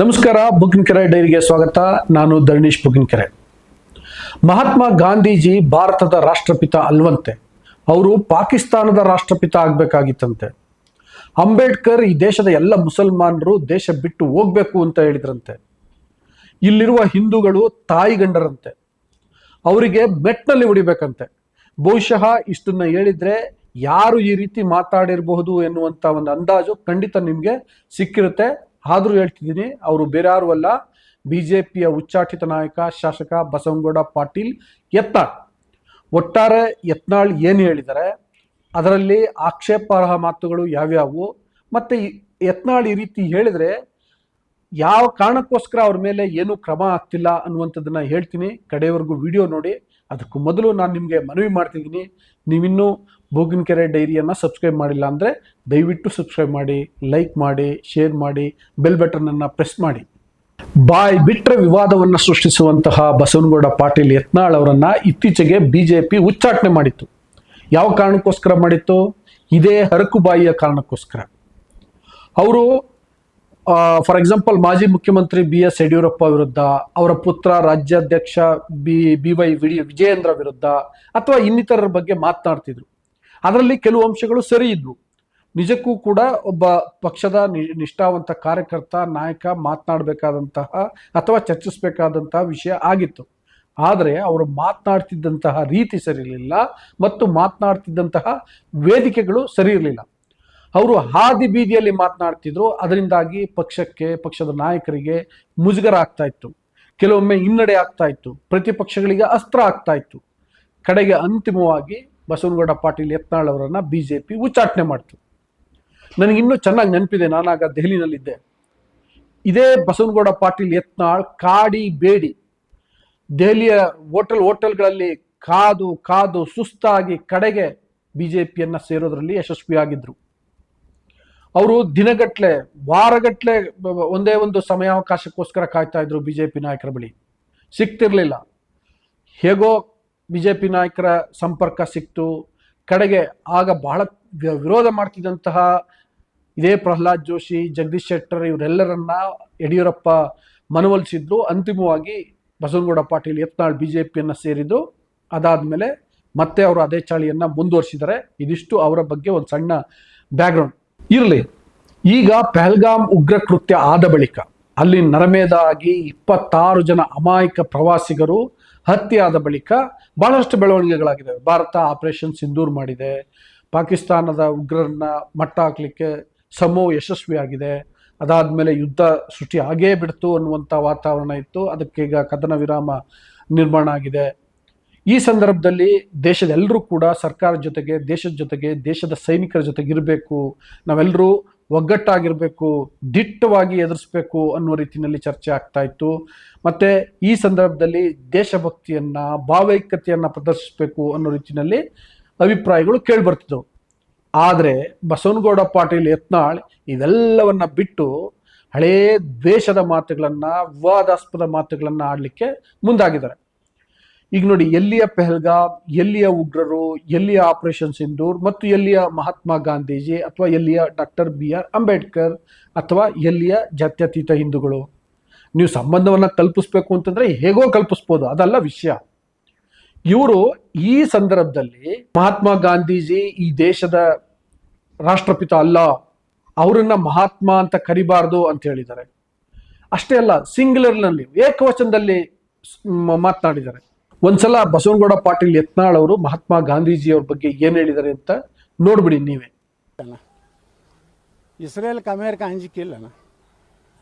ನಮಸ್ಕಾರ ಬುಕ್ಕಿನಕೆರೆ ಡೈರಿಗೆ ಸ್ವಾಗತ. ನಾನು ಧರಣೀಶ್ ಬುಕ್ಕಿನಕೆರೆ ಮಹಾತ್ಮ ಗಾಂಧೀಜಿ ಭಾರತದ ರಾಷ್ಟ್ರಪಿತ ಅಲ್ವಂತೆ. ಅವರು ಪಾಕಿಸ್ತಾನದ ರಾಷ್ಟ್ರಪಿತ ಆಗಬೇಕಾಗಿತ್ತಂತೆ. ಅಂಬೇಡ್ಕರ್ ಈ ದೇಶದ ಎಲ್ಲ ಮುಸಲ್ಮಾನರು ದೇಶ ಬಿಟ್ಟು ಹೋಗ್ಬೇಕು ಅಂತ ಹೇಳಿದ್ರಂತೆ. ಇಲ್ಲಿರುವ ಹಿಂದೂಗಳು ತಾಯಿಗಂಡರಂತೆ. ಅವರಿಗೆ ಮೆಟ್ನಲ್ಲಿ ಉಡಿಬೇಕಂತೆ ಬಹುಶಃ ಇಷ್ಟನ್ನ ಹೇಳಿದ್ರೆ ಯಾರು ಈ ರೀತಿ ಮಾತಾಡಿರಬಹುದು ಎನ್ನುವಂಥ ಒಂದು ಅಂದಾಜು ಖಂಡಿತ ನಿಮಗೆ ಸಿಕ್ಕಿರುತ್ತೆ. ಆದ್ರೂ ಹೇಳ್ತಿದ್ದೀನಿ, ಅವರು ಬೇರಾರು ಅಲ್ಲ ಬಿ ಜೆ ಪಿಯ ಉಚ್ಚಾಟಿತ ನಾಯಕ, ಶಾಸಕ ಬಸವನಗೌಡ ಪಾಟೀಲ್ ಯತ್ನಾಳ್ ಒಟ್ಟಾರೆ ಯತ್ನಾಳ್ ಏನು ಹೇಳಿದ್ದಾರೆ ಅದರಲ್ಲಿ ಆಕ್ಷೇಪಾರ್ಹ ಮಾತುಗಳು ಯಾವ್ಯಾವು, ಮತ್ತೆ ಯತ್ನಾಳ್ ಈ ರೀತಿ ಹೇಳಿದ್ರೆ ಯಾವ ಕಾರಣಕ್ಕೋಸ್ಕರ ಅವ್ರ ಮೇಲೆ ಏನು ಕ್ರಮ ಆಗ್ತಿಲ್ಲ ಅನ್ನುವಂಥದ್ದನ್ನ ಹೇಳ್ತೀನಿ. ಕಡೆಯವರೆಗೂ ವಿಡಿಯೋ ನೋಡಿ, ಅದಕ್ಕೂ ಮೊದಲು ನಾನು ನಿಮಗೆ ಮನವಿ ಮಾಡ್ತಿದ್ದೀನಿ. ನೀವಿನ್ನೂ ಬೋಗಿನಕೆರೆ ಡೈರಿಯನ್ನು ಸಬ್ಸ್ಕ್ರೈಬ್ ಮಾಡಿಲ್ಲ ಅಂದರೆ ದಯವಿಟ್ಟು ಸಬ್ಸ್ಕ್ರೈಬ್ ಮಾಡಿ, ಲೈಕ್ ಮಾಡಿ, ಶೇರ್ ಮಾಡಿ, ಬೆಲ್ ಬಟನನ್ನು ಪ್ರೆಸ್ ಮಾಡಿ. ಬಾಯ್ ಬಿಟ್ಟರೆ ವಿವಾದವನ್ನು ಸೃಷ್ಟಿಸುವಂತಹ ಬಸವನಗೌಡ ಪಾಟೀಲ್ ಯತ್ನಾಳ್ ಅವರನ್ನು ಇತ್ತೀಚೆಗೆ ಬಿ ಜೆ ಪಿ ಉಚ್ಚಾಟನೆ ಮಾಡಿತ್ತು. ಯಾವ ಕಾರಣಕ್ಕೋಸ್ಕರ ಮಾಡಿತ್ತು? ಇದೇ ಹರಕುಬಾಯಿಯ ಕಾರಣಕ್ಕೋಸ್ಕರ. ಅವರು ಫಾರ್ ಎಕ್ಸಾಂಪಲ್ ಮಾಜಿ ಮುಖ್ಯಮಂತ್ರಿ ಬಿ ಎಸ್ ಯಡಿಯೂರಪ್ಪ ವಿರುದ್ಧ, ಅವರ ಪುತ್ರ ರಾಜ್ಯಾಧ್ಯಕ್ಷ ಬಿ ಬಿ ವೈ ವಿಜಯೇಂದ್ರ ವಿರುದ್ಧ, ಅಥವಾ ಇನ್ನಿತರರ ಬಗ್ಗೆ ಮಾತನಾಡ್ತಿದ್ರು. ಅದರಲ್ಲಿ ಕೆಲವು ಅಂಶಗಳು ಸರಿ ಇದ್ವು. ನಿಜಕ್ಕೂ ಕೂಡ ಒಬ್ಬ ಪಕ್ಷದ ನಿಷ್ಠಾವಂತ ಕಾರ್ಯಕರ್ತ, ನಾಯಕ ಮಾತನಾಡಬೇಕಾದಂತಹ ಅಥವಾ ಚರ್ಚಿಸಬೇಕಾದಂತಹ ವಿಷಯ ಆಗಿತ್ತು. ಆದರೆ ಅವರು ಮಾತನಾಡ್ತಿದ್ದಂತಹ ರೀತಿ ಸರಿ ಇರಲಿಲ್ಲ ಮತ್ತು ಮಾತನಾಡ್ತಿದ್ದಂತಹ ವೇದಿಕೆಗಳು ಸರಿ ಇರಲಿಲ್ಲ. ಅವರು ಹಾದಿ ಬೀದಿಯಲ್ಲಿ ಮಾತನಾಡ್ತಿದ್ರು. ಅದರಿಂದಾಗಿ ಪಕ್ಷಕ್ಕೆ, ಪಕ್ಷದ ನಾಯಕರಿಗೆ ಮುಜುಗರ ಆಗ್ತಾ ಇತ್ತು. ಕೆಲವೊಮ್ಮೆ ಹಿನ್ನಡೆ ಆಗ್ತಾ ಇತ್ತು. ಪ್ರತಿಪಕ್ಷಗಳಿಗೆ ಅಸ್ತ್ರ ಆಗ್ತಾ ಇತ್ತು. ಕಡೆಗೆ ಅಂತಿಮವಾಗಿ ಬಸವನಗೌಡ ಪಾಟೀಲ್ ಯತ್ನಾಳ್ ಅವರನ್ನ ಬಿಜೆಪಿ ಉಚ್ಚಾಟನೆ ಮಾಡ್ತು. ನನಗೆ ಇನ್ನೂ ಚೆನ್ನಾಗಿ ನೆನಪಿದೆ, ನಾನಾಗ ದೆಹಲಿನಲ್ಲಿದ್ದೆ. ಇದೇ ಬಸವನಗೌಡ ಪಾಟೀಲ್ ಯತ್ನಾಳ್ ಕಾಡಿ ಬೇಡಿ. ದೆಹಲಿಯ ಹೋಟೆಲ್ ಹೋಟೆಲ್ಗಳಲ್ಲಿ ಕಾದು ಕಾದು ಸುಸ್ತಾಗಿ ಕಡೆಗೆ ಬಿಜೆಪಿಯನ್ನ ಸೇರೋದ್ರಲ್ಲಿ ಯಶಸ್ವಿಯಾಗಿದ್ರು. ಅವರು ದಿನಗಟ್ಲೆ, ವಾರಗಟ್ಲೆ ಒಂದೇ ಒಂದು ಸಮಯಾವಕಾಶಕ್ಕೋಸ್ಕರ ಕಾಯ್ತಾ ಇದ್ರು ಬಿಜೆಪಿ ನಾಯಕರ ಬಳಿ. ಸಿಗ್ತಿರಲಿಲ್ಲ. ಹೇಗೋ ಬಿಜೆಪಿ ನಾಯಕರ ಸಂಪರ್ಕ ಸಿಕ್ತು. ಕಡೆಗೆ ಆಗ ಬಹಳ ವಿರೋಧ ಮಾಡ್ತಿದ್ದಂತಹ ಇದೇ ಪ್ರಹ್ಲಾದ್ ಜೋಶಿ, ಜಗದೀಶ್ ಶೆಟ್ಟರ್ ಇವರೆಲ್ಲರನ್ನ ಯಡಿಯೂರಪ್ಪ ಮನವೊಲಿಸಿದ್ರು. ಅಂತಿಮವಾಗಿ ಬಸವನಗೌಡ ಪಾಟೀಲ್ ಯತ್ನಾಳ್ ಬಿಜೆಪಿಯನ್ನ ಸೇರಿದ್ದು. ಅದಾದ್ಮೇಲೆ ಮತ್ತೆ ಅವರು ಅದೇ ಚಾಳಿಯನ್ನು ಮುಂದುವರಿಸಿದ್ದಾರೆ. ಇದಿಷ್ಟು ಅವರ ಬಗ್ಗೆ ಒಂದು ಸಣ್ಣ ಬ್ಯಾಕ್ಗ್ರೌಂಡ್. ಇರಲಿ, ಈಗ ಪಹಲ್ಗಾಮ್ ಉಗ್ರ ಕೃತ್ಯ ಆದ ಬಳಿಕ ಅಲ್ಲಿ ನರಮೇಧ ಆಗಿ ಇಪ್ಪತ್ತಾರು ಜನ ಅಮಾಯಕ ಪ್ರವಾಸಿಗರು ಹತ್ಯೆ ಆದ ಬಳಿಕ ಬಹಳಷ್ಟು ಬೆಳವಣಿಗೆಗಳಾಗಿದೆ ಭಾರತ ಆಪರೇಷನ್ ಸಿಂಧೂರ್ ಮಾಡಿದೆ. ಪಾಕಿಸ್ತಾನದ ಉಗ್ರರನ್ನ ಮಟ್ಟ ಹಾಕಲಿಕ್ಕೆ ಸಮೋ ಯಶಸ್ವಿಯಾಗಿದೆ. ಅದಾದಮೇಲೆ ಯುದ್ಧ ಸೃಷ್ಟಿ ಆಗೇ ಬಿಡ್ತು ಅನ್ನುವಂಥ ವಾತಾವರಣ ಇತ್ತು. ಅದಕ್ಕೆ ಈಗ ಕದನ ವಿರಾಮ ನಿರ್ಮಾಣ ಆಗಿದೆ. ಈ ಸಂದರ್ಭದಲ್ಲಿ ದೇಶದ ಎಲ್ಲರೂ ಕೂಡ ಸರ್ಕಾರದ ಜೊತೆಗೆ, ದೇಶದ ಜೊತೆಗೆ, ದೇಶದ ಸೈನಿಕರ ಜೊತೆಗೆ ಇರಬೇಕು ನಾವೆಲ್ಲರೂ ಒಗ್ಗಟ್ಟಾಗಿರಬೇಕು, ದಿಟ್ಟವಾಗಿ ಎದುರಿಸ್ಬೇಕು ಅನ್ನೋ ರೀತಿಯಲ್ಲಿ ಚರ್ಚೆ ಆಗ್ತಾ ಇತ್ತು. ಮತ್ತೆ ಈ ಸಂದರ್ಭದಲ್ಲಿ ದೇಶಭಕ್ತಿಯನ್ನ, ಭಾವೈಕ್ಯತೆಯನ್ನು ಪ್ರದರ್ಶಿಸಬೇಕು ಅನ್ನೋ ರೀತಿಯಲ್ಲಿ ಅಭಿಪ್ರಾಯಗಳು ಕೇಳಿಬರ್ತಿದ್ದವು. ಆದರೆ ಬಸವನಗೌಡ ಪಾಟೀಲ್ ಯತ್ನಾಳ್ ಇವೆಲ್ಲವನ್ನ ಬಿಟ್ಟು ಹಳೇ ದ್ವೇಷದ ಮಾತುಗಳನ್ನ ವಿವಾದಾಸ್ಪದ ಮಾತುಗಳನ್ನ ಆಡಲಿಕ್ಕೆ ಮುಂದಾಗಿದ್ದಾರೆ. ಈಗ ನೋಡಿ, ಎಲ್ಲಿಯ ಪೆಹಲ್ಗಾಮ್, ಎಲ್ಲಿಯ ಉಗ್ರರು, ಎಲ್ಲಿಯ ಆಪರೇಷನ್ ಸಿಂಧೂರ್ ಮತ್ತು ಎಲ್ಲಿಯ ಮಹಾತ್ಮ ಗಾಂಧೀಜಿ ಅಥವಾ ಎಲ್ಲಿಯ ಡಾಕ್ಟರ್ ಬಿ ಆರ್ ಅಂಬೇಡ್ಕರ್ ಅಥವಾ ಎಲ್ಲಿಯ ಜಾತ್ಯತೀತ ಹಿಂದೂಗಳು? ನೀವು ಸಂಬಂಧವನ್ನು ಕಲ್ಪಿಸ್ಬೇಕು ಅಂತಂದ್ರೆ ಹೇಗೋ ಕಲ್ಪಿಸ್ಬೋದು, ಅದಲ್ಲ ವಿಷಯ. ಇವರು ಈ ಸಂದರ್ಭದಲ್ಲಿ ಮಹಾತ್ಮ ಗಾಂಧೀಜಿ ಈ ದೇಶದ ರಾಷ್ಟ್ರಪಿತ ಅಲ್ಲ, ಅವರನ್ನ ಮಹಾತ್ಮ ಅಂತ ಕರಿಬಾರ್ದು ಅಂತ ಹೇಳಿದ್ದಾರೆ. ಅಷ್ಟೇ ಅಲ್ಲ ಸಿಂಗ್ಯುಲರ್ನಲ್ಲಿ ಏಕವಚನದಲ್ಲಿ ಮಾತನಾಡಿದ್ದಾರೆ. ಒಂದ್ಸಲ ಬಸವನಗೌಡ ಪಾಟೀಲ್ ಯತ್ನಾಳ್ ಅವರು ಮಹಾತ್ಮ ಗಾಂಧೀಜಿ ಅವ್ರ ಬಗ್ಗೆ ಏನ್ ಹೇಳಿದ್ದಾರೆ ಅಂತ ನೋಡ್ಬಿಡಿ ನೀವೇ. ಇಸ್ರೇಲ್ಗೆ ಅಮೇರಿಕ ಅಂಜಿಕಿಲ್ಲನ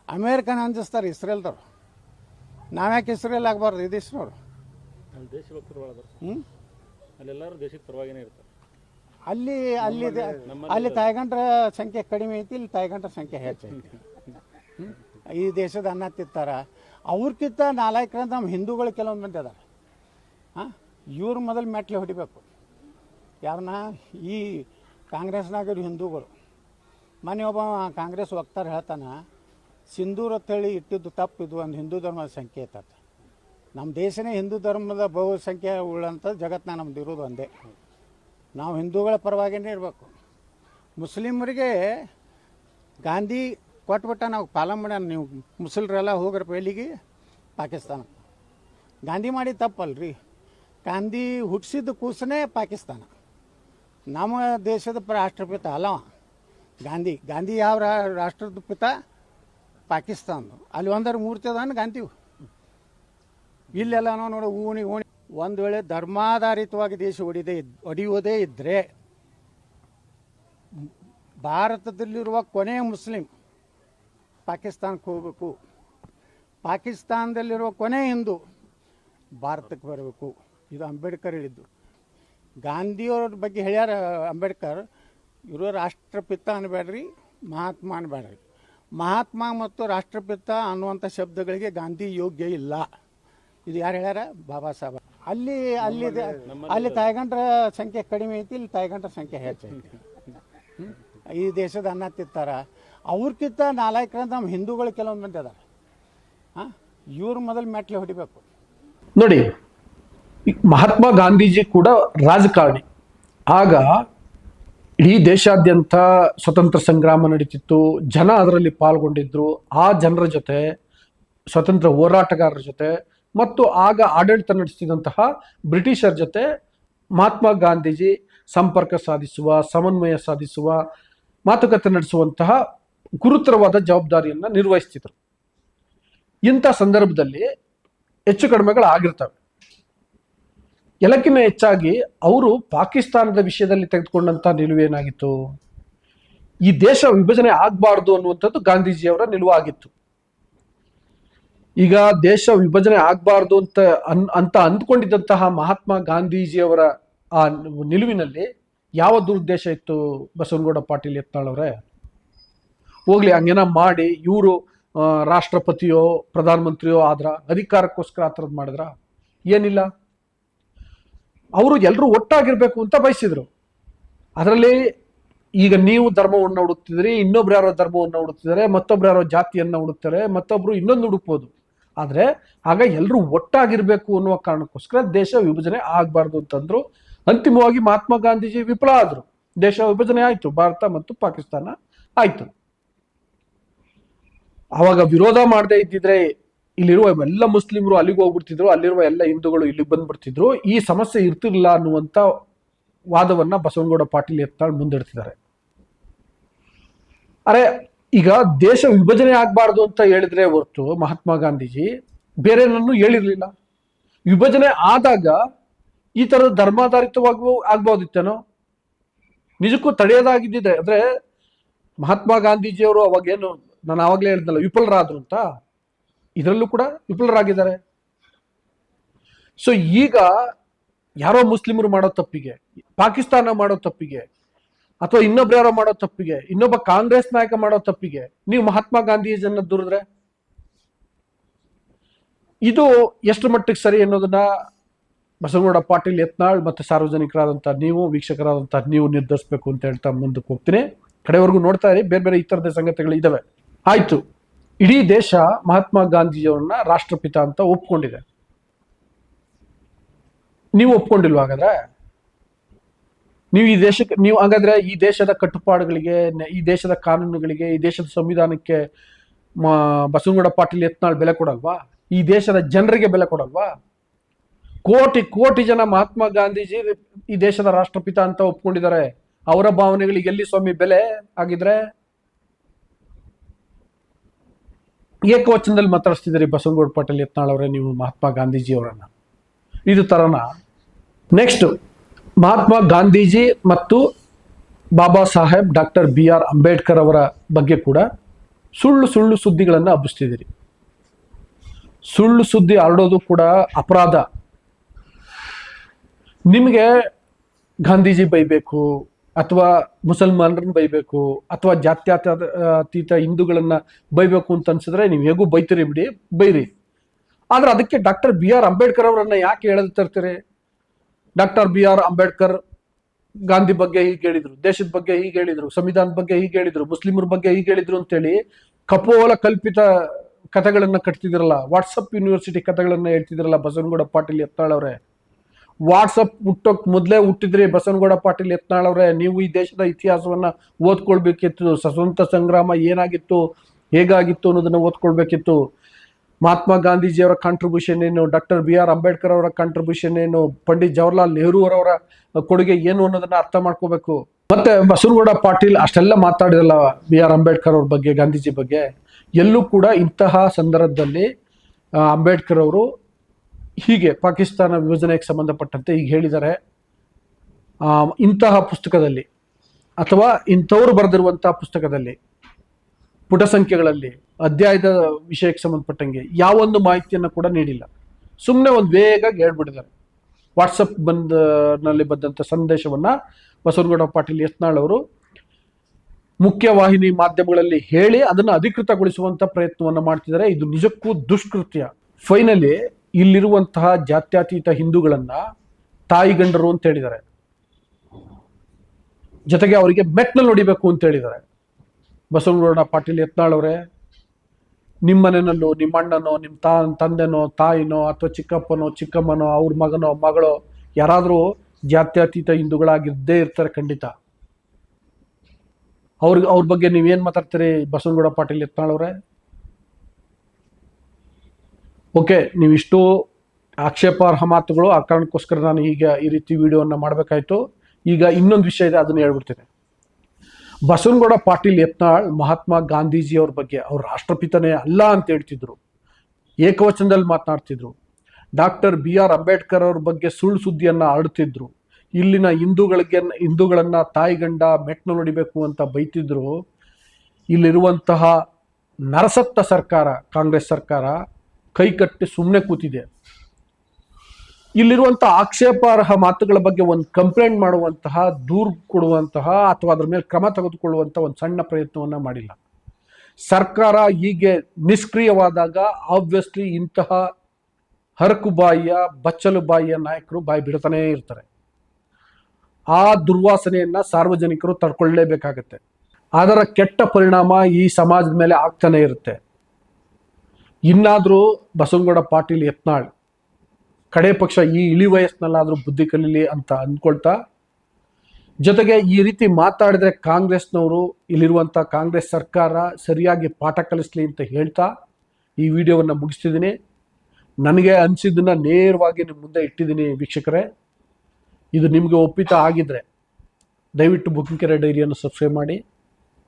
ಅಮೇರಿಕನ ಅಂಜಿಸ್ತಾರೆ ಇಸ್ರೇಲ್ದವ್ರು. ನಾವ್ಯಾಕೆ ಇಸ್ರೇಲ್ ಆಗಬಾರ್ದು ಈ ದೇಶನವ್ರು ಅಲ್ಲಿ ದೇಶಭಕ್ತರು ಭಾಳ ಅದಾರ ಹ್ಞೂ ಅಲ್ಲೆಲ್ಲರೂ ದೇಶದ ಪರವಾಗಿನೇ ಇರ್ತಾರೆ. ಅಲ್ಲಿ ಅಲ್ಲಿ ಅಲ್ಲಿ ತಾಯ್ಗಂಡ್ರ ಸಂಖ್ಯೆ ಕಡಿಮೆ ಐತಿ ಇಲ್ಲಿ ತಾಯ್ಗಂಡ್ರ ಸಂಖ್ಯೆ ಹೆಚ್ಚೈತಿ? ಈ ದೇಶದ ಅನ್ನ ತಿಂತಾರ ಅವ್ರಕ್ಕಿಂತ ನಾಲ್ಕರಿಂದ ನಮ್ಮ ಹಿಂದೂಗಳು ಕೆಲವೊಂದು ಮಂದಿ ಅದಾರ. ಹಾಂ, ಇವ್ರು ಮೊದಲು ಮೆಟ್ಲೆ ಹೊಡಿಬೇಕು. ಯಾರನ್ನ ಈ ಕಾಂಗ್ರೆಸ್ನಾಗ ಹಿಂದೂಗಳು. ಮೊನ್ನೆ ಒಬ್ಬ ಕಾಂಗ್ರೆಸ್ ವಕ್ತಾರ ಹೇಳ್ತಾನೆ, ಸಿಂಧೂರ್ ಅಂತೇಳಿ ಇಟ್ಟಿದ್ದು ತಪ್ಪಿದ್ದು ಒಂದು ಹಿಂದೂ ಧರ್ಮದ ಸಂಕೇತ ಅಂತ. ನಮ್ಮ ದೇಶನೇ ಹಿಂದೂ ಧರ್ಮದ ಬಹುಸಂಖ್ಯೆ ಉಳ್ಳಂಥ ಜಗತ್ತಿನ ನಮ್ದು ಇರೋದು ಒಂದೇ. ನಾವು ಹಿಂದೂಗಳ ಪರವಾಗಿನೇ ಇರಬೇಕು. ಮುಸ್ಲಿಮರಿಗೆ ಗಾಂಧಿ ಕೊಟ್ಬಿಟ್ಟ ನಾವು ಪಾಲನ್ ಮಾಡ ನೀವು ಮುಸ್ಲಿಮರೆಲ್ಲ ಹೋಗ್ರಪ್ಪ ಎಲ್ಲಿಗೆ ಪಾಕಿಸ್ತಾನ. ಗಾಂಧಿ ಮಾಡಿ ತಪ್ಪಲ್ರಿ. ಗಾಂಧಿ ಹುಟ್ಟಿಸಿದ ಕೂಸನೇ ಪಾಕಿಸ್ತಾನ. ನಮ್ಮ ದೇಶದ ರಾಷ್ಟ್ರಪಿತ ಅಲ್ಲ ಗಾಂಧಿ ಗಾಂಧಿ ಯಾವ ರಾಷ್ಟ್ರದ ಪಿತ? ಪಾಕಿಸ್ತಾನ ಅಲ್ಲಿ ಒಂದರ ಮೂರ್ತಿ ಅದಾನ ಗಾಂಧಿ. ಇಲ್ಲೆಲ್ಲ ನಾವು ನೋಡೋ ಊಣಿ ಊಣಿ ಒಂದು ವೇಳೆ ಧರ್ಮಾಧಾರಿತವಾಗಿ ದೇಶ ಒಡಿದೇ ಒಡೆಯುವುದೇ ಇದ್ದರೆ ಭಾರತದಲ್ಲಿರುವ ಕೊನೆಯ ಮುಸ್ಲಿಂ ಪಾಕಿಸ್ತಾನಕ್ಕೆ ಹೋಗಬೇಕು. ಪಾಕಿಸ್ತಾನದಲ್ಲಿರುವ ಕೊನೆ ಹಿಂದೂ ಭಾರತಕ್ಕೆ ಬರಬೇಕು. ಇದು ಅಂಬೇಡ್ಕರ್ ಹೇಳಿದ್ದು. ಗಾಂಧಿಯವ್ರ ಬಗ್ಗೆ ಹೇಳ್ಯಾರ ಅಂಬೇಡ್ಕರ್, ಇವರು ರಾಷ್ಟ್ರಪಿತ ಅನ್ಬೇಡ್ರಿ ಮಹಾತ್ಮ ಅನ್ಬೇಡ್ರಿ ಮಹಾತ್ಮ ಮತ್ತು ರಾಷ್ಟ್ರಪಿತ ಅನ್ನುವಂಥ ಶಬ್ದಗಳಿಗೆ ಗಾಂಧಿ ಯೋಗ್ಯ ಇಲ್ಲ. ಇದು ಯಾರು ಹೇಳ್ಯಾರ? ಬಾಬಾ ಸಾಹೇಬ. ಅಲ್ಲಿ ಅಲ್ಲಿ ಅಲ್ಲಿ ತಾಯ್ಗಂಡ್ರ ಸಂಖ್ಯೆ ಕಡಿಮೆ ಐತಿ, ಇಲ್ಲಿ ತಾಯ್ಗಂಡ್ರ ಸಂಖ್ಯೆ ಹೆಚ್ಚೈತಿ? ಈ ದೇಶದ ಅನ್ನ ತಿಂತಾರ. ಅವ್ರಕ್ಕಿಂತ ನಾಲ್ಕರ ನಮ್ಮ ಹಿಂದೂಗಳು ಕೆಲವೊಂದು ಮಂದಿ ಅದಾರ. ಹಾಂ? ಇವ್ರ ಮೊದಲು ಮೆಟ್ಲೆ ಹೊಡಿಬೇಕು. ನೋಡಿ ಮಹಾತ್ಮ ಗಾಂಧೀಜಿ ಕೂಡ ರಾಜಕಾರಣಿ. ಆಗ ಇಡೀ ದೇಶಾದ್ಯಂತ ಸ್ವತಂತ್ರ ಸಂಗ್ರಾಮ ನಡೀತಿತ್ತು. ಜನ ಅದರಲ್ಲಿ ಪಾಲ್ಗೊಂಡಿದ್ರು. ಆ ಜನರ ಜೊತೆ, ಸ್ವತಂತ್ರ ಹೋರಾಟಗಾರರ ಜೊತೆ ಮತ್ತು ಆಗ ಆಡಳಿತ ನಡೆಸ್ತಿದ್ದಂತಹ ಬ್ರಿಟಿಷರ ಜೊತೆ ಮಹಾತ್ಮ ಗಾಂಧೀಜಿ ಸಂಪರ್ಕ ಸಾಧಿಸುವ, ಸಮನ್ವಯ ಸಾಧಿಸುವ, ಮಾತುಕತೆ ನಡೆಸುವಂತಹ ಗುರುತರವಾದ ಜವಾಬ್ದಾರಿಯನ್ನು ನಿರ್ವಹಿಸ್ತಿದ್ರು. ಇಂಥ ಸಂದರ್ಭದಲ್ಲಿ ಹೆಚ್ಚು ಕಡಿಮೆಗಳು ಆಗಿರ್ತವೆ ಎಲ್ಲಕ್ಕಿಂತ ಹೆಚ್ಚಾಗಿ ಅವರು ಪಾಕಿಸ್ತಾನದ ವಿಷಯದಲ್ಲಿ ತೆಗೆದುಕೊಂಡಂತ ನಿಲುವು ಏನಾಗಿತ್ತು? ಈ ದೇಶ ವಿಭಜನೆ ಆಗಬಾರ್ದು ಅನ್ನುವಂಥದ್ದು ಗಾಂಧೀಜಿಯವರ ನಿಲುವು ಆಗಿತ್ತು ಈಗ ದೇಶ ವಿಭಜನೆ ಆಗಬಾರ್ದು ಅಂತ ಅನ್, ಅಂತ ಅಂದ್ಕೊಂಡಿದ್ದಂತಹ ಮಹಾತ್ಮ ಗಾಂಧೀಜಿಯವರ ಆ ನಿಲುವಿನಲ್ಲಿ ಯಾವ ದುರುದ್ದೇಶ ಇತ್ತು ಬಸವನಗೌಡ ಪಾಟೀಲ್ ಯತ್ನಾಳವ್ರೆ? ಹೋಗ್ಲಿ, ಹಂಗೇನ ಮಾಡಿ, ಇವರು ರಾಷ್ಟ್ರಪತಿಯೋ, ಪ್ರಧಾನಮಂತ್ರಿಯೋ ಆದ್ರ ಅಧಿಕಾರಕ್ಕೋಸ್ಕರ ಆ ಥರದ್ದು ಮಾಡಿದ್ರ? ಏನಿಲ್ಲ. ಅವರು ಎಲ್ಲರೂ ಒಟ್ಟಾಗಿರ್ಬೇಕು ಅಂತ ಬಯಸಿದ್ರು. ಅದರಲ್ಲಿ ಈಗ ನೀವು ಧರ್ಮವನ್ನು ಹುಡುಕ್ತಿದ್ರಿ ಇನ್ನೊಬ್ರು ಯಾರೋ ಧರ್ಮವನ್ನು ಹುಡುಕ್ತಿದ್ದಾರೆ, ಮತ್ತೊಬ್ರು ಯಾರೋ ಜಾತಿಯನ್ನು ಹುಡುಕ್ತಾರೆ, ಮತ್ತೊಬ್ರು ಇನ್ನೊಂದು ಹುಡುಕ್ಬೋದು. ಆದರೆ ಆಗ ಎಲ್ಲರೂ ಒಟ್ಟಾಗಿರ್ಬೇಕು ಅನ್ನುವ ಕಾರಣಕ್ಕೋಸ್ಕರ ದೇಶ ವಿಭಜನೆ ಆಗಬಾರ್ದು ಅಂತಂದ್ರು. ಅಂತಿಮವಾಗಿ ಮಹಾತ್ಮ ಗಾಂಧೀಜಿ ವಿಫಲ ಆದ್ರು. ದೇಶ ವಿಭಜನೆ ಆಯ್ತು, ಭಾರತ ಮತ್ತು ಪಾಕಿಸ್ತಾನ ಆಯ್ತು. ಅವಾಗ ವಿರೋಧ ಮಾಡದೇ ಇದ್ದಿದ್ರೆ ಇಲ್ಲಿರುವ ಎಲ್ಲ ಮುಸ್ಲಿಮರು ಅಲ್ಲಿಗೆ ಹೋಗ್ಬಿಡ್ತಿದ್ರು, ಅಲ್ಲಿರುವ ಎಲ್ಲ ಹಿಂದೂಗಳು ಇಲ್ಲಿಗೆ ಬಂದ್ಬಿಡ್ತಿದ್ರು. ಈ ಸಮಸ್ಯೆ ಇರ್ತಿರ್ಲಿಲ್ಲ ಅನ್ನುವಂತ ವಾದವನ್ನ ಬಸವನಗೌಡ ಪಾಟೀಲ್ ಎತ್ತಾಳು ಮುಂದಿಡ್ತಿದ್ದಾರೆ. ಅರೆ, ಈಗ ದೇಶ ವಿಭಜನೆ ಆಗಬಾರ್ದು ಅಂತ ಹೇಳಿದ್ರೆ ಹೊರತು ಮಹಾತ್ಮ ಗಾಂಧೀಜಿ ಬೇರೆನನ್ನು ಹೇಳಿರ್ಲಿಲ್ಲ. ವಿಭಜನೆ ಆದಾಗ ಈ ತರದ ಧರ್ಮಾಧಾರಿತವಾಗೂ ಆಗ್ಬೋದಿತ್ತೇನೋ ನಿಜಕ್ಕೂ ತಡೆಯೋದಾಗಿದ್ದಿದೆ. ಅಂದ್ರೆ ಮಹಾತ್ಮ ಗಾಂಧೀಜಿಯವರು ಅವಾಗೇನು, ನಾನು ಆವಾಗಲೇ ಹೇಳಿದ್ನಲ್ಲ ವಿಫಲರಾದ್ರು ಅಂತ? ಇದರಲ್ಲೂ ಕೂಡ ವಿಫಲರಾಗಿದ್ದಾರೆ. ಸೊ ಈಗ ಯಾರೋ ಮುಸ್ಲಿಮರು ಮಾಡೋ ತಪ್ಪಿಗೆ, ಪಾಕಿಸ್ತಾನ ಮಾಡೋ ತಪ್ಪಿಗೆ, ಅಥವಾ ಇನ್ನೊಬ್ರು ಯಾರೋ ಮಾಡೋ ತಪ್ಪಿಗೆ, ಇನ್ನೊಬ್ಬ ಕಾಂಗ್ರೆಸ್ ನಾಯಕ ಮಾಡೋ ತಪ್ಪಿಗೆ, ನೀವು ಮಹಾತ್ಮ ಗಾಂಧೀಜಿಯನ್ನ ದುರಿದ್ರೆ ಇದು ಎಷ್ಟು ಮಟ್ಟಿಗೆ ಸರಿ ಅನ್ನೋದನ್ನ ಬಸವನಗೌಡ ಪಾಟೀಲ್ ಯತ್ನಾಳ್ ಮತ್ತು ಸಾರ್ವಜನಿಕರಾದಂಥ ನೀವು, ವೀಕ್ಷಕರಾದಂಥ ನೀವು ನಿರ್ಧರಿಸಬೇಕು ಅಂತ ಹೇಳ್ತಾ ಮುಂದಕ್ಕೆ ಹೋಗ್ತೀನಿ. ಕಡೆವರೆಗೂ ನೋಡ್ತಾ ಇರಿ. ಬೇರೆ ಬೇರೆ ಈ ಥರದ ಸಂಗತಿಗಳು ಇದಾವೆ. ಆಯ್ತು. ಇಡೀ ದೇಶ ಮಹಾತ್ಮ ಗಾಂಧೀಜಿಯವ್ರನ್ನ ರಾಷ್ಟ್ರಪಿತ ಅಂತ ಒಪ್ಕೊಂಡಿದೆ. ನೀವು ಒಪ್ಕೊಂಡಿಲ್ವ ಹಾಗಾದ್ರೆ? ನೀವು ಈ ದೇಶಕ್ಕೆ, ನೀವು ಹಾಗಾದ್ರೆ ಈ ದೇಶದ ಕಟ್ಟುಪಾಡುಗಳಿಗೆ, ಈ ದೇಶದ ಕಾನೂನುಗಳಿಗೆ, ಈ ದೇಶದ ಸಂವಿಧಾನಕ್ಕೆ ಬಸವನಗೌಡ ಪಾಟೀಲ್ ಯತ್ನಾಳ್ ಬೆಲೆ ಕೊಡಲ್ವಾ? ಈ ದೇಶದ ಜನರಿಗೆ ಬೆಲೆ ಕೊಡಲ್ವಾ? ಕೋಟಿ ಕೋಟಿ ಜನ ಮಹಾತ್ಮ ಗಾಂಧೀಜಿ ಈ ದೇಶದ ರಾಷ್ಟ್ರಪಿತ ಅಂತ ಒಪ್ಕೊಂಡಿದ್ದಾರೆ. ಅವರ ಭಾವನೆಗಳಿಗೆ ಎಲ್ಲಿ ಸ್ವಾಮಿ ಬೆಲೆ ಆಗಿದ್ರೆ? ಏಕವಚನದಲ್ಲಿ ಮಾತಾಡಿಸ್ತಿದ್ದೀರಿ ಬಸವನಗೌಡ ಪಾಟೀಲ್ ಯತ್ನಾಳ್ ಅವರೇ, ನೀವು ಮಹಾತ್ಮ ಗಾಂಧೀಜಿ ಅವರನ್ನ. ಇದು ತರನ. ನೆಕ್ಸ್ಟ್ ಮಹಾತ್ಮ ಗಾಂಧೀಜಿ ಮತ್ತು Baba Saheb, doctor B R Ambedkar ಅವರ ಬಗ್ಗೆ ಕೂಡ ಸುಳ್ಳು ಸುಳ್ಳು ಸುದ್ದಿಗಳನ್ನು ಹಬ್ಬಿಸ್ತಿದ್ದೀರಿ. ಸುಳ್ಳು ಸುದ್ದಿ ಹರಡೋದು ಕೂಡ ಅಪರಾಧ. ನಿಮಗೆ ಗಾಂಧೀಜಿ ಬೈಬೇಕು ಅಥವಾ ಮುಸಲ್ಮಾನರನ್ನ ಬೈಬೇಕು ಅಥವಾ ಜಾತ್ಯಾತೀತ ಹಿಂದೂಗಳನ್ನ ಬೈಬೇಕು ಅಂತ ಅನ್ಸಿದ್ರೆ ನೀವು ಹೇಗೂ ಬೈತೀರಿ ಬಿಡಿ, ಬೈರಿ. ಆದ್ರೆ ಅದಕ್ಕೆ ಡಾಕ್ಟರ್ ಬಿ ಆರ್ ಅಂಬೇಡ್ಕರ್ ಅವರನ್ನ ಯಾಕೆ ಹೇಳದ್ ತರ್ತೀರಿ? Doctor B R Ambedkar Gandhi ಬಗ್ಗೆ ಹೀಗೆ ಹೇಳಿದ್ರು, ದೇಶದ ಬಗ್ಗೆ ಹೀಗೆ ಹೇಳಿದ್ರು, ಸಂವಿಧಾನದ ಬಗ್ಗೆ ಹೀಗೆ ಹೇಳಿದ್ರು, ಮುಸ್ಲಿಮರ ಬಗ್ಗೆ ಹೀಗೆ ಹೇಳಿದ್ರು ಅಂತೇಳಿ ಕಪೋಲ ಕಲ್ಪಿತ ಕಥೆಗಳನ್ನ ಕಟ್ತಿದ್ರಲ್ಲ, ವಾಟ್ಸಪ್ ಯೂನಿವರ್ಸಿಟಿ ಕಥೆಗಳನ್ನ ಹೇಳ್ತಿದ್ರಲ್ಲ ಬಸವನಗೌಡ ಪಾಟೀಲ್ ಯತ್ನಾಳ್ ಅವರೇ. ವಾಟ್ಸಪ್ ಹುಟ್ಟೋಕ್ ಮೊದಲೇ ಹುಟ್ಟಿದ್ರಿ ಬಸವನಗೌಡ ಪಾಟೀಲ್ ಯತ್ನಾಳ್ ಅವರೇ, ನೀವು ಈ ದೇಶದ ಇತಿಹಾಸವನ್ನ ಓದ್ಕೊಳ್ಬೇಕಿತ್ತು ಸ್ವತಂತ್ರ ಸಂಗ್ರಾಮ ಏನಾಗಿತ್ತು, ಹೇಗಾಗಿತ್ತು ಅನ್ನೋದನ್ನ ಓದ್ಕೊಳ್ಬೇಕಿತ್ತು. ಮಹಾತ್ಮ ಗಾಂಧೀಜಿಯವರ ಕಾಂಟ್ರಿಬ್ಯೂಷನ್ ಏನು ಡಾಕ್ಟರ್ ಬಿ ಆರ್ ಅಂಬೇಡ್ಕರ್ ಅವರ ಕಾಂಟ್ರಿಬ್ಯೂಷನ್ ಏನು ಪಂಡಿತ್ ಜವಾಹರ್ಲಾಲ್ ನೆಹರು ಅವರವರ ಕೊಡುಗೆ ಏನು ಅನ್ನೋದನ್ನ ಅರ್ಥ ಮಾಡ್ಕೋಬೇಕು. ಮತ್ತೆ ಬಸವನಗೌಡ ಪಾಟೀಲ್ ಅಷ್ಟೆಲ್ಲ ಮಾತಾಡಿರಲ್ಲ ಬಿ ಆರ್ ಅಂಬೇಡ್ಕರ್ ಅವ್ರ ಬಗ್ಗೆ, ಗಾಂಧೀಜಿ ಬಗ್ಗೆ. ಎಲ್ಲೂ ಕೂಡ ಇಂತಹ ಸಂದರ್ಭದಲ್ಲಿ ಅಂಬೇಡ್ಕರ್ ಅವರು ಹೀಗೆ ಪಾಕಿಸ್ತಾನ ವಿಭಜನೆಗೆ ಸಂಬಂಧಪಟ್ಟಂತೆ ಈಗ ಹೇಳಿದ್ದಾರೆ ಇಂತಹ ಪುಸ್ತಕದಲ್ಲಿ ಅಥವಾ ಇಂಥವ್ರು ಬರೆದಿರುವಂತಹ ಪುಸ್ತಕದಲ್ಲಿ ಪುಟ ಸಂಖ್ಯೆಗಳಲ್ಲಿ ಅಧ್ಯಾಯದ ವಿಷಯಕ್ಕೆ ಸಂಬಂಧಪಟ್ಟಂಗೆ ಯಾವೊಂದು ಮಾಹಿತಿಯನ್ನು ಕೂಡ ನೀಡಿಲ್ಲ. ಸುಮ್ಮನೆ ಒಂದು ವೇಗಾಗಿ ಹೇಳ್ಬಿಟ್ಟಿದ್ದಾರೆ. ವಾಟ್ಸಪ್ ಬಂದ ನಲ್ಲಿ ಬಂದಂಥ ಸಂದೇಶವನ್ನ ಬಸವನಗೌಡ ಪಾಟೀಲ್ ಯತ್ನಾಳ್ ಅವರು ಮುಖ್ಯವಾಹಿನಿ ಮಾಧ್ಯಮಗಳಲ್ಲಿ ಹೇಳಿ ಅದನ್ನು ಅಧಿಕೃತಗೊಳಿಸುವಂತ ಪ್ರಯತ್ನವನ್ನು ಮಾಡ್ತಿದ್ದಾರೆ. ಇದು ನಿಜಕ್ಕೂ ದುಷ್ಕೃತ್ಯ. ಫೈನಲಿ ಇಲ್ಲಿರುವಂತಹ ಜಾತ್ಯತೀತ ಹಿಂದೂಗಳನ್ನ ತಾಯಿಗಂಡರು ಅಂತ ಹೇಳಿದ್ದಾರೆ. ಜೊತೆಗೆ ಅವರಿಗೆ ಮೆಟ್ನಲ್ಲಿ ಹೊಡಿಬೇಕು ಅಂತ ಹೇಳಿದ್ದಾರೆ. ಬಸವನಗೌಡ ಪಾಟೀಲ್ ಅವರೇ ನಿಮ್ಮ ಮನೆಯಲ್ಲೂ ನಿಮ್ಮ ಅಣ್ಣನೋ ನಿಮ್ಮ ತಾ, ತಂದೆನೋ, ತಾಯಿನೋ ಅಥವಾ ಚಿಕ್ಕಪ್ಪನೋ, ಚಿಕ್ಕಮ್ಮನೋ, ಅವ್ರ ಮಗನೋ, ಮಗಳೋ, ಯಾರಾದರೂ ಜಾತ್ಯತೀತ ಹಿಂದೂಗಳಾಗಿದ್ದೇ ಇರ್ತಾರೆ ಖಂಡಿತ. ಅವ್ರಿಗೆ, ಅವ್ರ ಬಗ್ಗೆ ನೀವೇನು ಮಾತಾಡ್ತೀರಿ ಬಸವನಗೌಡ ಪಾಟೀಲ್ ಯತ್ನಾಳ್ ಅವರೇ? ಓಕೆ, ನೀವಿಷ್ಟು ಆಕ್ಷೇಪಾರ್ಹ ಮಾತುಗಳು, ಆ ಕಾರಣಕ್ಕೋಸ್ಕರ ನಾನು ಈಗ ಈ ರೀತಿ ವಿಡಿಯೋವನ್ನು ಮಾಡಬೇಕಾಯಿತು. ಈಗ ಇನ್ನೊಂದು ವಿಷಯ ಇದೆ, ಅದನ್ನು ಹೇಳ್ಬಿಡ್ತೇನೆ. ಬಸವನಗೌಡ ಪಾಟೀಲ್ ಯತ್ನಾಳ್, ಮಹಾತ್ಮ ಗಾಂಧೀಜಿ ಅವ್ರ ಬಗ್ಗೆ ಅವ್ರ ರಾಷ್ಟ್ರಪಿತನೇ ಅಲ್ಲ ಅಂತ ಹೇಳ್ತಿದ್ರು. ಏಕವಚನದಲ್ಲಿ ಮಾತನಾಡ್ತಿದ್ರು. ಡಾಕ್ಟರ್ ಬಿ ಆರ್ ಅಂಬೇಡ್ಕರ್ ಅವ್ರ ಬಗ್ಗೆ ಸುಳ್ಳು ಸುದ್ದಿಯನ್ನು ಹರಡ್ತಿದ್ರು ಇಲ್ಲಿನ ಹಿಂದೂಗಳಿಗೆ, ಹಿಂದೂಗಳನ್ನ ತಾಯಿಗಂಡ ಮೆಟ್ನ ನೋಡಿಬೇಕು ಅಂತ ಬೈತಿದ್ರು. ಇಲ್ಲಿರುವಂತಹ ನರಸತ್ತ ಸರ್ಕಾರ, ಕಾಂಗ್ರೆಸ್ ಸರ್ಕಾರ ಕೈ ಕಟ್ಟಿ ಸುಮ್ಮನೆ ಕೂತಿದೆ. ಇಲ್ಲಿರುವಂಥ ಆಕ್ಷೇಪಾರ್ಹ ಮಾತುಗಳ ಬಗ್ಗೆ ಒಂದು ಕಂಪ್ಲೇಂಟ್ ಮಾಡುವಂತಹ, ದೂರು ಕೊಡುವಂತಹ ಅಥವಾ ಅದ್ರ ಮೇಲೆ ಕ್ರಮ ತೆಗೆದುಕೊಳ್ಳುವಂಥ ಒಂದು ಸಣ್ಣ ಪ್ರಯತ್ನವನ್ನ ಮಾಡಿಲ್ಲ. ಸರ್ಕಾರ ಹೀಗೆ ನಿಷ್ಕ್ರಿಯವಾದಾಗ ಆಬ್ವಿಯಸ್ಲಿ ಇಂತಹ ಹರಕು ಬಾಯಿಯ, ಬಚ್ಚಲು ಬಾಯಿಯ ನಾಯಕರು ಬಾಯಿ ಬಿಡ್ತಾನೇ ಇರ್ತಾರೆ. ಆ ದುರ್ವಾಸನೆಯನ್ನ ಸಾರ್ವಜನಿಕರು ತಡ್ಕೊಳ್ಳೇಬೇಕಾಗತ್ತೆ. ಅದರ ಕೆಟ್ಟ ಪರಿಣಾಮ ಈ ಸಮಾಜದ ಮೇಲೆ ಆಗ್ತಾನೆ ಇರುತ್ತೆ. ಇನ್ನಾದರೂ ಬಸವನಗೌಡ ಪಾಟೀಲ್ ಯತ್ನಾಳ್ ಕಡೆ ಪಕ್ಷ ಈ ಇಳಿ ವಯಸ್ಸಿನಲ್ಲಾದರೂ ಬುದ್ಧಿ ಕಲೀಲಿ ಅಂತ ಅಂದ್ಕೊಳ್ತಾ, ಜೊತೆಗೆ ಈ ರೀತಿ ಮಾತಾಡಿದ್ರೆ ಕಾಂಗ್ರೆಸ್ನವರು ಇಲ್ಲಿರುವಂಥ ಕಾಂಗ್ರೆಸ್ ಸರ್ಕಾರ ಸರಿಯಾಗಿ ಪಾಠ ಕಲಿಸ್ಲಿ ಅಂತ ಹೇಳ್ತಾ ಈ ವಿಡಿಯೋವನ್ನು ಮುಗಿಸ್ತಿದ್ದೀನಿ. ನನಗೆ ಅನಿಸಿದ್ದನ್ನು ನೇರವಾಗಿ ನಿಮ್ಮ ಮುಂದೆ ಇಟ್ಟಿದ್ದೀನಿ ವೀಕ್ಷಕರೇ. ಇದು ನಿಮಗೆ ಒಪ್ಪಿತ ಆಗಿದ್ದರೆ ದಯವಿಟ್ಟು ಬುಕಿಂಗ್ ಕೆರೆ ಡೈರಿಯನ್ನು ಸಬ್ಸ್ಕ್ರೈಬ್ ಮಾಡಿ,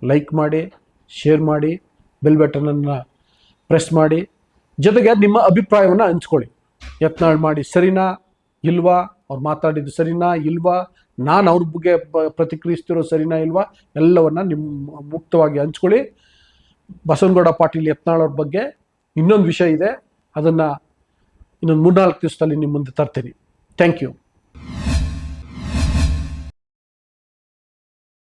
ಲೈಕ್ ಮಾಡಿ, ಶೇರ್ ಮಾಡಿ, ಬೆಲ್ ಬಟನನ್ನು ಪ್ರೆಸ್ ಮಾಡಿ. ಜೊತೆಗೆ ನಿಮ್ಮ ಅಭಿಪ್ರಾಯವನ್ನು ಹಂಚ್ಕೊಳ್ಳಿ. ಯತ್ನಾಳ್ ಮಾಡಿ, ಸರಿನಾ, ಇಲ್ವಾ? ಅವ್ರು ಮಾತಾಡಿದ್ದು ಸರಿನಾ, ಇಲ್ವಾ? ನಾನು ಅವ್ರ ಬಗ್ಗೆ ಪ್ರತಿಕ್ರಿಯಿಸ್ತಿರೋ ಸರಿನಾ, ಇಲ್ವಾ? ಎಲ್ಲವನ್ನು ನಿಮ್ಮ ಮುಕ್ತವಾಗಿ ಹಂಚ್ಕೊಳ್ಳಿ. ಬಸವನಗೌಡ ಪಾಟೀಲ್, ಯತ್ನಾಳ್ ಅವ್ರ ಬಗ್ಗೆ ಇನ್ನೊಂದು ವಿಷಯ ಇದೆ. ಅದನ್ನು ಇನ್ನೊಂದು ಮೂರ್ನಾಲ್ಕು ದಿವಸದಲ್ಲಿ ನಿಮ್ಮ ಮುಂದೆ ತರ್ತೀನಿ. Thank you